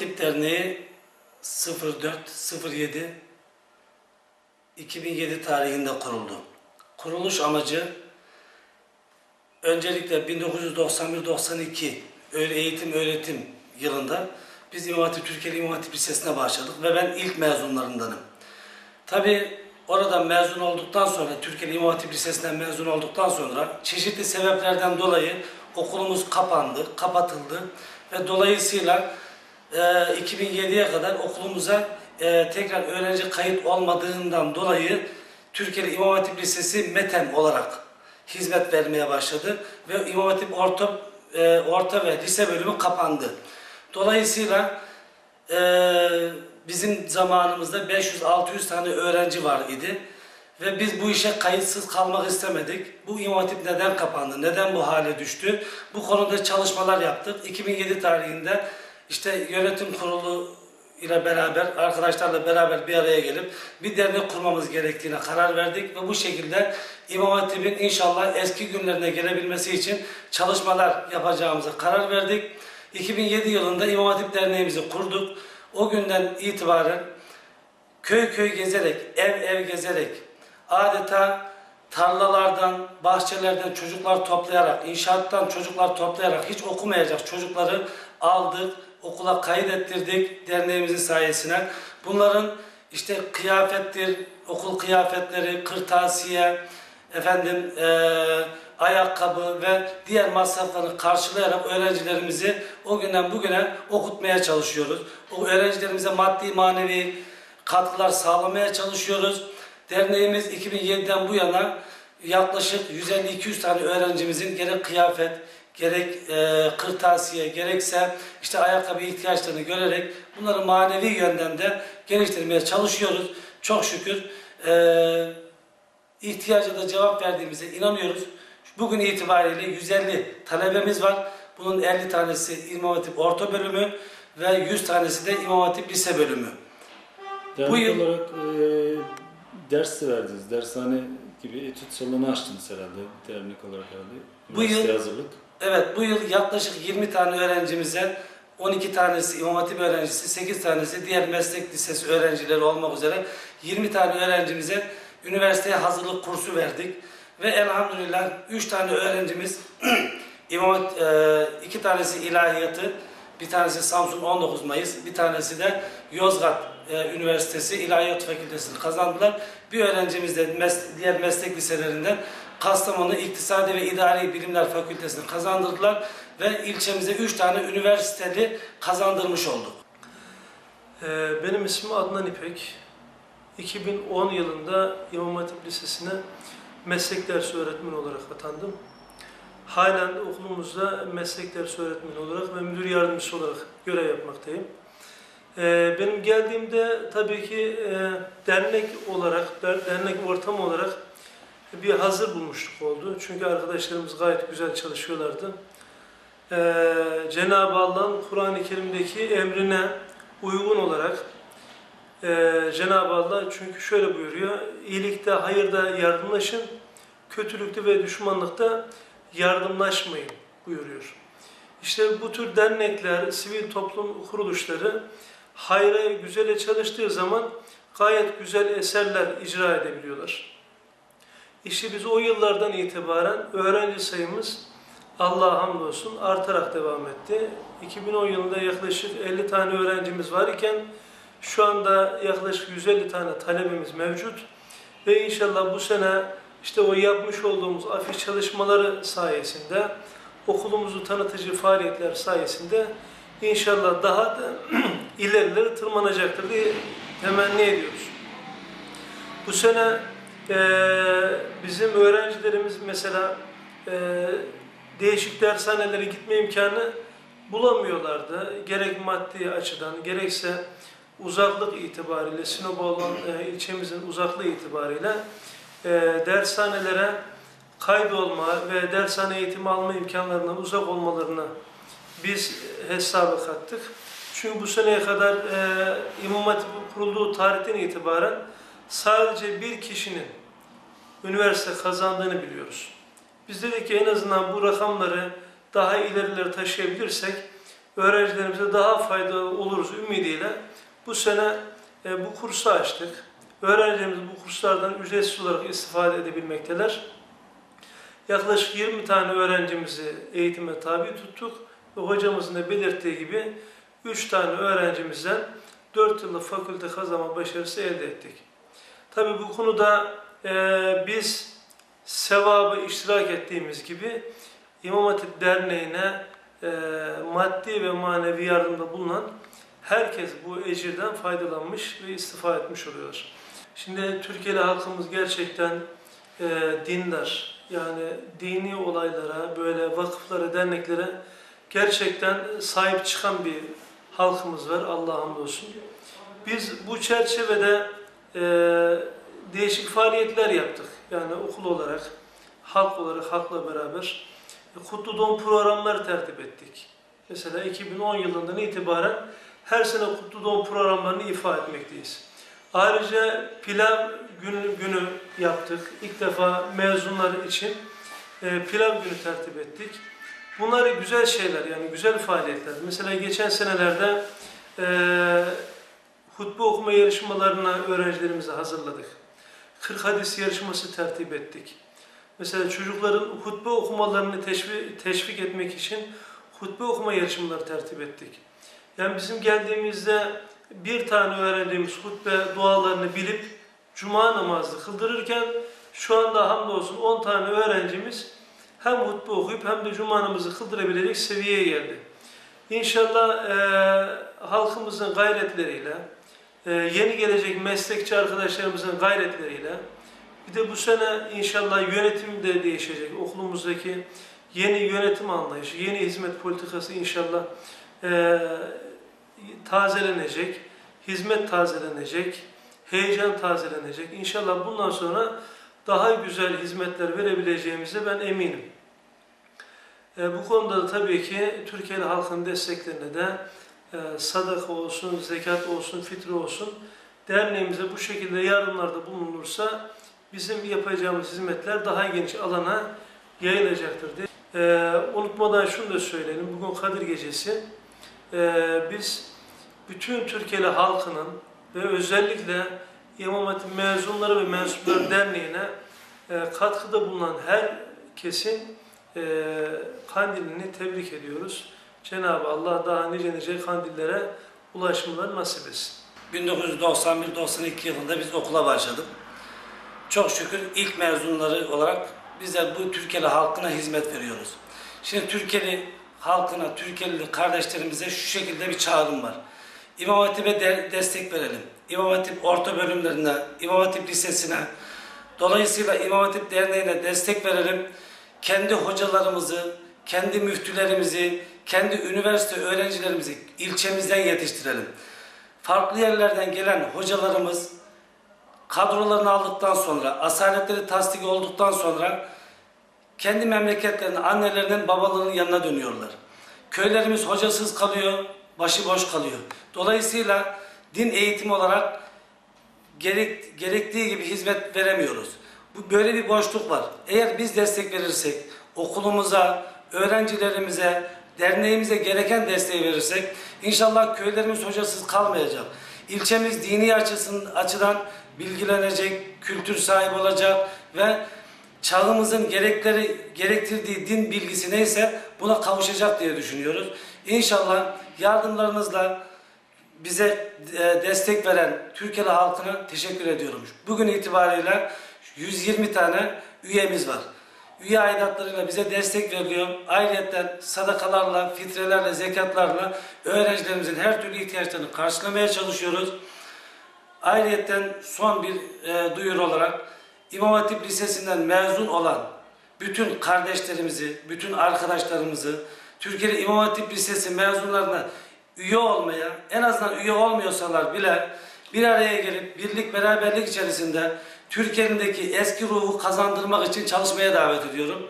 Hatip Derneği 04-07 2007 tarihinde kuruldu. Kuruluş amacı öncelikle 1991-92 öyle eğitim öğretim yılında biz İmam Hatip Türkiye İmam Hatip Lisesi'ne başladık ve ben ilk mezunlarındanım. Tabii oradan mezun olduktan sonra, Türkiye İmam Hatip Lisesi'nden mezun olduktan sonra çeşitli sebeplerden dolayı okulumuz kapandı, kapatıldı ve dolayısıyla e, 2007'ye kadar okulumuza e, tekrar öğrenci kayıt olmadığından dolayı Türkiye İmam Hatip Lisesi METEM olarak hizmet vermeye başladı ve İmam Hatip Orta, e, Orta ve Lise bölümü kapandı. Dolayısıyla ee, bizim zamanımızda 500-600 tane öğrenci var idi. Ve biz bu işe kayıtsız kalmak istemedik. Bu İmam Hatip neden kapandı, neden bu hale düştü? Bu konuda çalışmalar yaptık. 2007 tarihinde işte yönetim kurulu ile beraber, arkadaşlarla beraber bir araya gelip bir dernek kurmamız gerektiğine karar verdik ve bu şekilde İmam Hatip'in inşallah eski günlerine gelebilmesi için çalışmalar yapacağımıza karar verdik. 2007 yılında İmam Hatip Derneğimizi kurduk. O günden itibaren köy köy gezerek, ev ev gezerek, adeta tarlalardan, bahçelerden çocuklar toplayarak, inşaattan çocuklar toplayarak hiç okumayacak çocukları aldık, okula kaydettirdik derneğimizin sayesine. Bunların işte kıyafettir, okul kıyafetleri, kırtasiye, efendim eee, ayakkabı ve diğer masraflarını karşılayarak öğrencilerimizi o günden bugüne okutmaya çalışıyoruz. O öğrencilerimize maddi manevi katkılar sağlamaya çalışıyoruz. Derneğimiz 2007'den bu yana yaklaşık 150-200 tane öğrencimizin gerek kıyafet, gerek e, kırtasiye, gerekse işte ayakkabı ihtiyaçlarını görerek bunları manevi yönden de geliştirmeye çalışıyoruz. Çok şükür e, ihtiyaca da cevap verdiğimize inanıyoruz. Bugün itibariyle 150 talebemiz var. Bunun 50 tanesi İmam Hatip Orta Bölümü ve 100 tanesi de İmam Hatip Lise Bölümü. Dernek Bu yıl- olarak e, ders de verdiniz. Dershane gibi etüt salonu açtınız herhalde dernek olarak herhalde. Bu yıl- hazırlık. Evet bu yıl yaklaşık 20 tane öğrencimize 12 tanesi İmam Hatip öğrencisi, 8 tanesi diğer meslek lisesi öğrencileri olmak üzere 20 tane öğrencimize üniversiteye hazırlık kursu verdik. Ve elhamdülillah 3 tane öğrencimiz İmam e, iki tanesi ilahiyatı, bir tanesi Samsun 19 Mayıs, bir tanesi de Yozgat e, Üniversitesi İlahiyat Fakültesini kazandılar. Bir öğrencimiz de mes- diğer meslek liselerinden Kastamonu İktisadi ve İdari Bilimler Fakültesini kazandırdılar ve ilçemize 3 tane üniversiteli kazandırmış olduk. Ee, Benim ismim Adnan İpek. 2010 yılında İmam Hatip Lisesi'ne meslek dersi öğretmeni olarak atandım. Halen okulumuzda meslek dersi öğretmeni olarak ve müdür yardımcısı olarak görev yapmaktayım. Ee, Benim geldiğimde tabii ki e, dernek olarak, der- dernek ortamı olarak bir hazır bulmuşluk oldu. Çünkü arkadaşlarımız gayet güzel çalışıyorlardı. Ee, Cenab-ı Allah'ın Kur'an-ı Kerim'deki emrine uygun olarak e, Cenab-ı Allah çünkü şöyle buyuruyor. iyilikte, hayırda yardımlaşın, kötülükte ve düşmanlıkta yardımlaşmayın buyuruyor. İşte bu tür dernekler, sivil toplum kuruluşları hayra, güzele çalıştığı zaman gayet güzel eserler icra edebiliyorlar. İşte biz o yıllardan itibaren öğrenci sayımız Allah'a hamdolsun artarak devam etti. 2010 yılında yaklaşık 50 tane öğrencimiz var iken şu anda yaklaşık 150 tane talebimiz mevcut. Ve inşallah bu sene işte o yapmış olduğumuz afiş çalışmaları sayesinde okulumuzu tanıtıcı faaliyetler sayesinde inşallah daha da ilerilere tırmanacaktır diye temenni ediyoruz. Bu sene eee, bizim öğrencilerimiz mesela eee, değişik dershanelere gitme imkanı bulamıyorlardı. Gerek maddi açıdan gerekse uzaklık itibariyle Sinop olan e, ilçemizin uzaklığı itibariyle e, dershanelere kaydolma ve dershane eğitimi alma imkanlarından uzak olmalarını biz hesaba kattık. Çünkü bu seneye kadar e, İmam Hatip kurulduğu tarihten itibaren sadece bir kişinin üniversite kazandığını biliyoruz. Biz dedik ki en azından bu rakamları daha ilerilere taşıyabilirsek öğrencilerimize daha faydalı oluruz ümidiyle bu sene e, bu kursu açtık. Öğrencilerimiz bu kurslardan ücretsiz olarak istifade edebilmekteler. Yaklaşık 20 tane öğrencimizi eğitime tabi tuttuk ve hocamızın da belirttiği gibi 3 tane öğrencimizden 4 yıllık fakülte kazanma başarısı elde ettik. Tabi bu konuda e, biz sevabı iştirak ettiğimiz gibi İmam Hatip Derneği'ne e, maddi ve manevi yardımda bulunan herkes bu ecirden faydalanmış ve istifa etmiş oluyor. Şimdi Türkiye'li halkımız gerçekten e, dindar. Yani dini olaylara, böyle vakıflara, derneklere gerçekten sahip çıkan bir halkımız var. Allah'a hamdolsun. Biz bu çerçevede e, değişik faaliyetler yaptık. Yani okul olarak, halk olarak, halkla beraber e, kutlu doğum programları tertip ettik. Mesela 2010 yılından itibaren her sene kutlu doğum programlarını ifa etmekteyiz. Ayrıca pilav günü, günü yaptık. İlk defa mezunlar için e, pilav günü tertip ettik. Bunlar güzel şeyler yani güzel faaliyetler. Mesela geçen senelerde e, hutbe okuma yarışmalarına öğrencilerimizi hazırladık. 40 hadis yarışması tertip ettik. Mesela çocukların hutbe okumalarını teşvik, teşvik etmek için hutbe okuma yarışmaları tertip ettik. Yani bizim geldiğimizde bir tane öğrencimiz hutbe dualarını bilip cuma namazı kıldırırken şu anda hamdolsun 10 tane öğrencimiz hem hutbe okuyup hem de cuma namazı kıldırabilecek seviyeye geldi. İnşallah e, halkımızın gayretleriyle, e, yeni gelecek meslekçi arkadaşlarımızın gayretleriyle, bir de bu sene inşallah yönetim de değişecek. Okulumuzdaki yeni yönetim anlayışı, yeni hizmet politikası inşallah e, tazelenecek, hizmet tazelenecek, heyecan tazelenecek. İnşallah bundan sonra daha güzel hizmetler verebileceğimize ben eminim. E, bu konuda da tabii ki Türkiye'li halkın desteklerine de e, sadaka olsun, zekat olsun, fitre olsun derneğimize bu şekilde yardımlarda bulunursa bizim yapacağımız hizmetler daha geniş alana yayılacaktır diye. E, unutmadan şunu da söyleyelim. Bugün Kadir Gecesi. E, biz bütün Türkiye'li halkının ve özellikle İmam Hatip Mezunları ve Mensupları Derneği'ne e, katkıda bulunan herkesin e, kandilini tebrik ediyoruz. Cenab-ı Allah daha nice nice kandillere ulaşmaları nasip etsin. 1991-92 yılında biz okula başladık. Çok şükür ilk mezunları olarak bizler bu Türkiye'li halkına hizmet veriyoruz. Şimdi Türkiye'li halkına, Türkiye'li kardeşlerimize şu şekilde bir çağrım var. İmam Hatip'e de- destek verelim. İmam Hatip orta bölümlerine, İmam Hatip Lisesi'ne, dolayısıyla İmam Hatip Derneği'ne destek verelim. Kendi hocalarımızı, kendi müftülerimizi, kendi üniversite öğrencilerimizi ilçemizden yetiştirelim. Farklı yerlerden gelen hocalarımız kadrolarını aldıktan sonra, asaletleri tasdik olduktan sonra kendi memleketlerine, annelerinin, babalarının yanına dönüyorlar. Köylerimiz hocasız kalıyor, başıboş kalıyor. Dolayısıyla din eğitimi olarak gerek, gerektiği gibi hizmet veremiyoruz. Bu böyle bir boşluk var. Eğer biz destek verirsek, okulumuza, öğrencilerimize, derneğimize gereken desteği verirsek, inşallah köylerimiz hocasız kalmayacak. İlçemiz dini açısın, açıdan bilgilenecek, kültür sahibi olacak ve çağımızın gerekleri gerektirdiği din bilgisi neyse buna kavuşacak diye düşünüyoruz. İnşallah yardımlarınızla bize e, destek veren Türkiye'li halkına teşekkür ediyorum. Bugün itibariyle 120 tane üyemiz var. Üye aidatlarıyla bize destek veriliyor. Ayrıca sadakalarla, fitrelerle, zekatlarla öğrencilerimizin her türlü ihtiyaçlarını karşılamaya çalışıyoruz. Ayrıca son bir e, duyuru olarak İmam Hatip Lisesi'nden mezun olan bütün kardeşlerimizi, bütün arkadaşlarımızı Türkiye'de İmam Hatip Lisesi mezunlarına üye olmaya, en azından üye olmuyorsalar bile bir araya gelip birlik beraberlik içerisinde Türkiye'deki eski ruhu kazandırmak için çalışmaya davet ediyorum.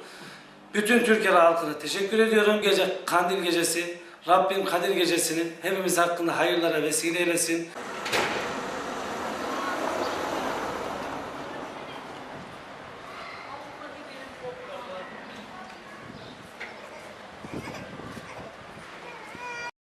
Bütün Türkiye halkına teşekkür ediyorum. Gece Kandil Gecesi, Rabbim Kadir Gecesi'nin hepimiz hakkında hayırlara vesile eylesin.